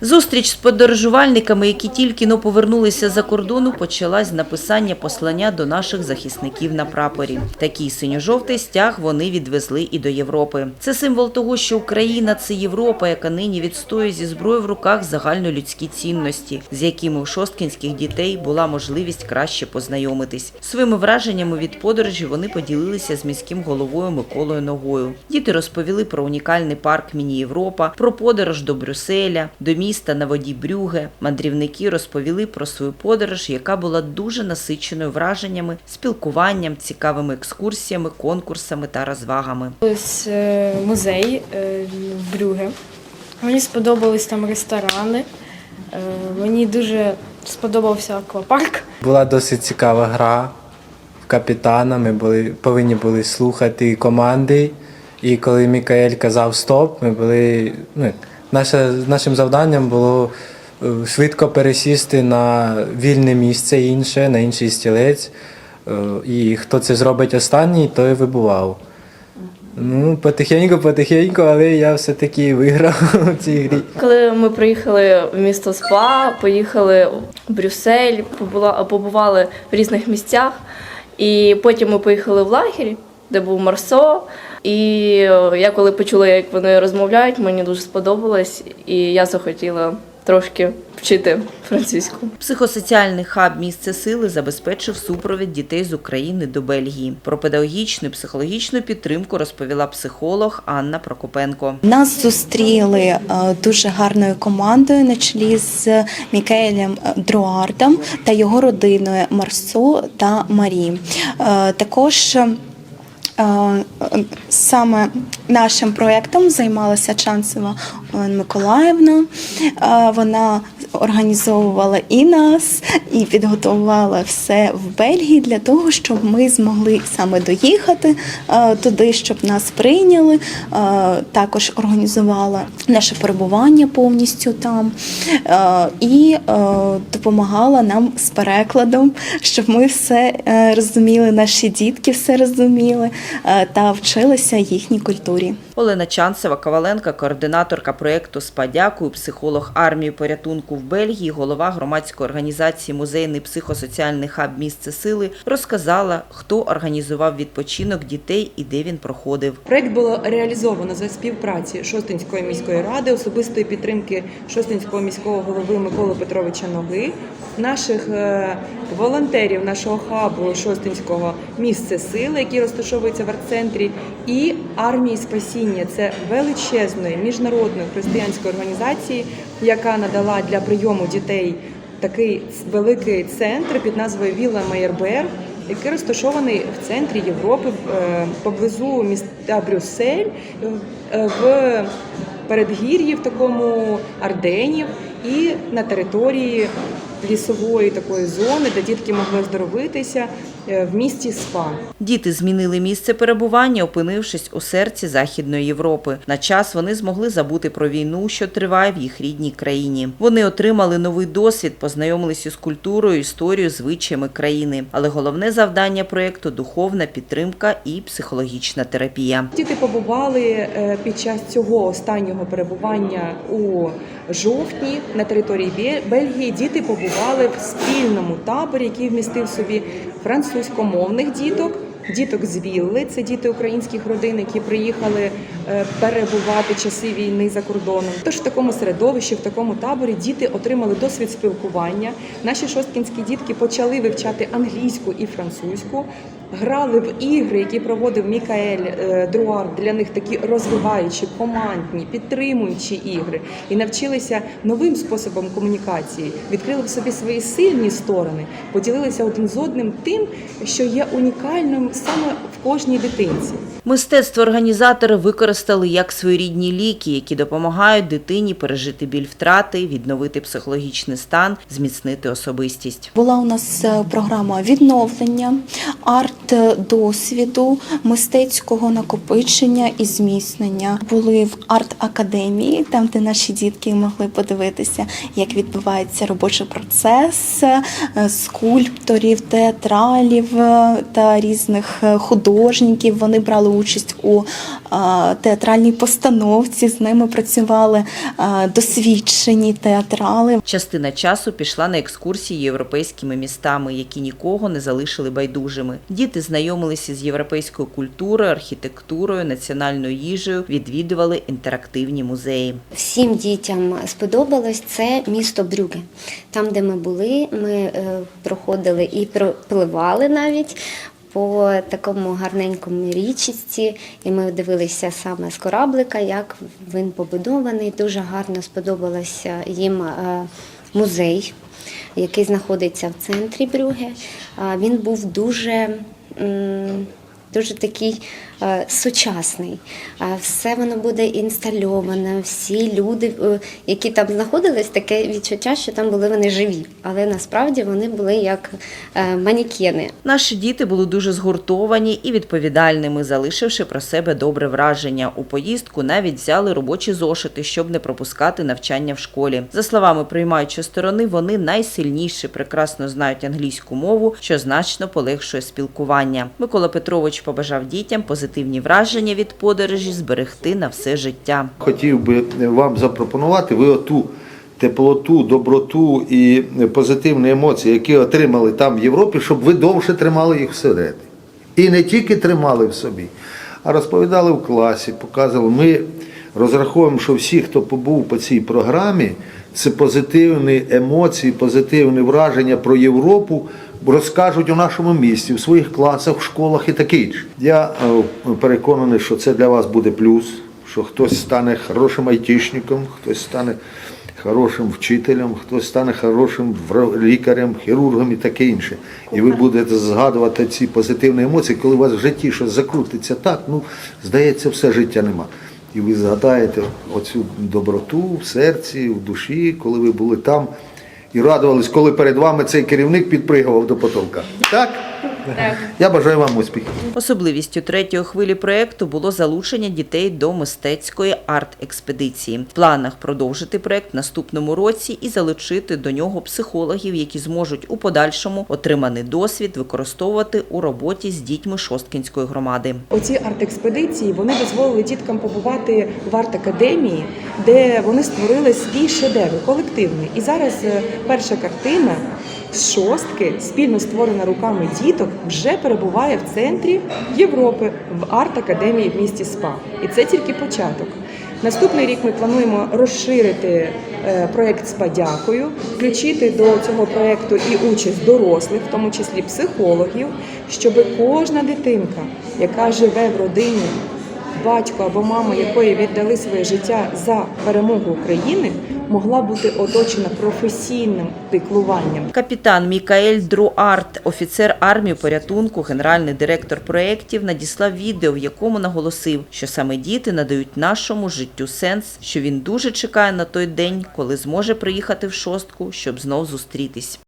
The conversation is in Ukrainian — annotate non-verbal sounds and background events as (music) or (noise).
Зустріч з подорожувальниками, які тільки но повернулися за кордону, почалась з написання послання до наших захисників на прапорі. Такий синьо-жовтий стяг вони відвезли і до Європи. Це символ того, що Україна це Європа, яка нині відстоює зі зброєю в руках загальнолюдські цінності, з якими у шосткінських дітей була можливість краще познайомитись. Своїми враженнями від подорожі вони поділилися з міським головою Миколою Ногою. Діти розповіли про унікальний парк Міні Європа, про подорож до Брюсселя, до міста на воді Брюге. Мандрівники розповіли про свою подорож, яка була дуже насиченою враженнями, спілкуванням, цікавими екскурсіями, конкурсами та розвагами. Ось е, музей е, в Брюге. Мені сподобались там ресторани. Е, Мені дуже сподобався аквапарк. Була досить цікава гра капітана. Ми були, повинні були слухати команди. І коли Мікаель казав стоп, ми були. Ну, наше, нашим завданням було е, швидко пересісти на вільне місце інше, на інший стілець. Е, І хто це зробить останній, той вибував. Ну, потихеньку, потихеньку, але я все-таки виграв (laughs) у цій грі. Коли ми приїхали в місто Спа, поїхали в Брюссель, побували в різних місцях. І потім ми поїхали в лагері, де був Марсо. І е, я коли почула, як вони розмовляють, мені дуже сподобалось, і я захотіла трошки вчити французьку. Психосоціальний хаб місце сили забезпечив супровід дітей з України до Бельгії. Про педагогічну і психологічну підтримку розповіла психолог Анна Прокопенко. Нас зустріли е, дуже гарною командою на чолі з Мікаелем Друардом та його родиною Марсо та Марі. Е, Також е, е, саме нашим проєктом займалася Чанцева Олена Миколаївна. Е, Вона організовувала і нас, і підготувала все в Бельгії для того, щоб ми змогли саме доїхати е, туди, щоб нас прийняли. Е, Також організувала наше перебування повністю там е, і допомагала нам з перекладом, щоб ми все розуміли, наші дітки все розуміли та вчилися їхній культурі. Олена Чанцева, Коваленка, координаторка проєкту «Спа дякую», психолог армії порятунку в Бельгії, голова громадської організації Музейний психосоціальний хаб місце сили, розказала, хто організував відпочинок дітей і де він проходив. Проект було реалізовано за співпраці Шостинської міської ради, особистої підтримки Шостинського міського голови Миколи Петровича Ноги, наших е, волонтерів нашого хабу Шостинського місце сили, які розташовуються в арт-центрі, і армії спасіння. Це величезної міжнародної християнської організації, яка надала для прийому дітей такий великий центр під назвою Вілла Майерберг який розташований в центрі Європи е, поблизу міста Брюссель, е, в передгір'ї в такому Арденів і на території лісової такої зони, де дітки могли оздоровитися в місті Спа. Діти змінили місце перебування, опинившись у серці Західної Європи. На час вони змогли забути про війну, що триває в їх рідній країні. Вони отримали новий досвід, познайомилися з культурою, історією, звичаями країни. Але головне завдання проєкту духовна підтримка і психологічна терапія. Діти побували е, під час цього останнього перебування у жовтні на території Бельгії. Діти побували в спільному таборі, який вмістив собі французькомовних діток. Діток з Вілли, це діти українських родин, які приїхали е, перебувати часи війни за кордоном. Тож в такому середовищі, в такому таборі діти отримали досвід спілкування. Наші шосткінські дітки почали вивчати англійську і французьку, грали в ігри, які проводив Мікаель е, Друар. Для них такі розвиваючі, командні, підтримуючі ігри, і навчилися новим способом комунікації, відкрили в собі свої сильні сторони, поділилися один з одним тим, що є унікальним саме в кожній дитинці. Мистецтво організатори використали як своєрідні ліки, які допомагають дитині пережити біль втрати, відновити психологічний стан, зміцнити особистість. Була у нас е, програма відновлення, арт-досвіду, мистецького накопичення і зміцнення. Були в арт-академії, там, де наші дітки могли подивитися, як відбувається робочий процес е, скульпторів, театралів е, та різних е, художників. Вони брали участь у театральній постановці. З ними працювали досвідчені театрали. Частина часу пішла на екскурсії європейськими містами, які нікого не залишили байдужими. Діти знайомилися з європейською культурою, архітектурою, національною їжею, відвідували інтерактивні музеї. Всім дітям сподобалось це місто Брюге. Там, де ми були, ми е, проходили і пропливали навіть по такому гарненькому річці, і ми дивилися саме з кораблика, як він побудований. Дуже гарно сподобалося їм е, музей, який знаходиться в центрі Брюге. Він був дуже. Дуже такий сучасний. А Все воно буде інстальоване, всі люди, е, які там знаходились, таке відчуття, що там були вони живі. Але насправді вони були як е, манікени. Наші діти були дуже згуртовані і відповідальними, залишивши про себе добре враження. У поїздку навіть взяли робочі зошити, щоб не пропускати навчання в школі. За словами приймаючої сторони, вони найсильніші, прекрасно знають англійську мову, що значно полегшує спілкування. Микола Петрович побажав дітям позитивні враження від подорожі зберегти на все життя. Хотів би вам запропонувати, ви оту теплоту, доброту і позитивні емоції, які отримали там в Європі, щоб ви довше тримали їх всередині. І не тільки тримали в собі, а розповідали в класі, показували. Ми розраховуємо, що всі, хто побув по цій програмі, це позитивні емоції, позитивні враження про Європу розкажуть у нашому місті, в своїх класах, в школах і таке інше. Я е, переконаний, що це для вас буде плюс, що хтось стане хорошим айтішником, хтось стане хорошим вчителем, хтось стане хорошим лікарем, хірургом і таке інше. І ви будете згадувати ці позитивні емоції, коли у вас в житті щось закрутиться так, ну, здається, все життя нема. І ви згадаєте оцю доброту в серці, в душі, коли ви були там і радувались, коли перед вами цей керівник підпригував до потолка. Так? Я бажаю вам успіхів. Особливістю третьої хвилі проекту було залучення дітей до мистецької арт-експедиції. В планах продовжити проект в наступному році і залучити до нього психологів, які зможуть у подальшому отриманий досвід використовувати у роботі з дітьми Шосткінської громади. Оці арт-експедиції вони дозволили діткам побувати в арт-академії, де вони створили свій шедевр колективний. І зараз е, перша картина шостки, спільно створена руками діток, вже перебуває в центрі Європи в арт-академії в місті СПА. І це тільки початок. Наступний рік ми плануємо розширити е, проект з подякою, включити до цього проекту і участь дорослих, в тому числі психологів, щоб кожна дитинка, яка живе в родині, батько або мама якої віддали своє життя за перемогу України, могла бути оточена професійним піклуванням. Капітан Мікаель Друарт, офіцер армії порятунку, генеральний директор проєктів, надіслав відео, в якому наголосив, що саме діти надають нашому життю сенс, що він дуже чекає на той день, коли зможе приїхати в шостку, щоб знов зустрітись.